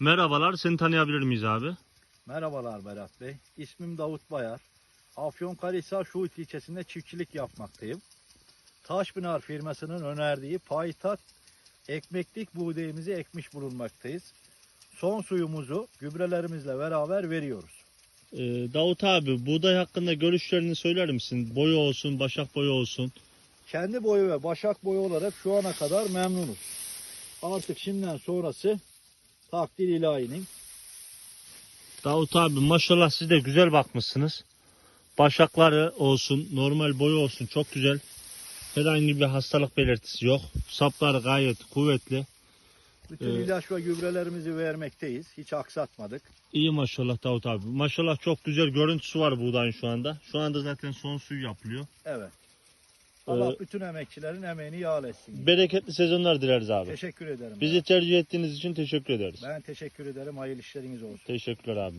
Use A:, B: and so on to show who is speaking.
A: Merhabalar, seni tanıyabilir miyiz abi?
B: Merhabalar Berat Bey. İsmim Davut Bayar. Afyonkarahisar Şuhut ilçesinde çiftçilik yapmaktayım. Taşpınar firmasının önerdiği paytak ekmeklik buğdayımızı ekmiş bulunmaktayız. Son suyumuzu gübrelerimizle beraber veriyoruz.
A: Ee, Davut abi, buğday hakkında görüşlerini söyler misin? Boyu olsun, başak boyu olsun.
B: Kendi boyu ve başak boyu olarak şu ana kadar memnunuz. Artık şimdiden sonrası takdir ilahinin.
A: Davut abi maşallah siz de güzel bakmışsınız. Başakları olsun, normal boyu olsun çok güzel. Herhangi bir hastalık belirtisi yok. Sapları gayet kuvvetli.
B: Bütün
A: Evet.
B: ilaç ve gübrelerimizi vermekteyiz. Hiç aksatmadık.
A: İyi maşallah Davut abi. Maşallah çok güzel görüntüsü var buğdayın şu anda. Şu anda zaten son suyu yapılıyor.
B: Evet. Allah
A: Ee,
B: bütün emekçilerin emeğini yağ etsin.
A: Bereketli sezonlar dileriz abi.
B: Teşekkür ederim.
A: Bizi tercih ettiğiniz için teşekkür ederiz.
B: Ben teşekkür ederim. Hayırlı işleriniz olsun.
A: Teşekkürler abi.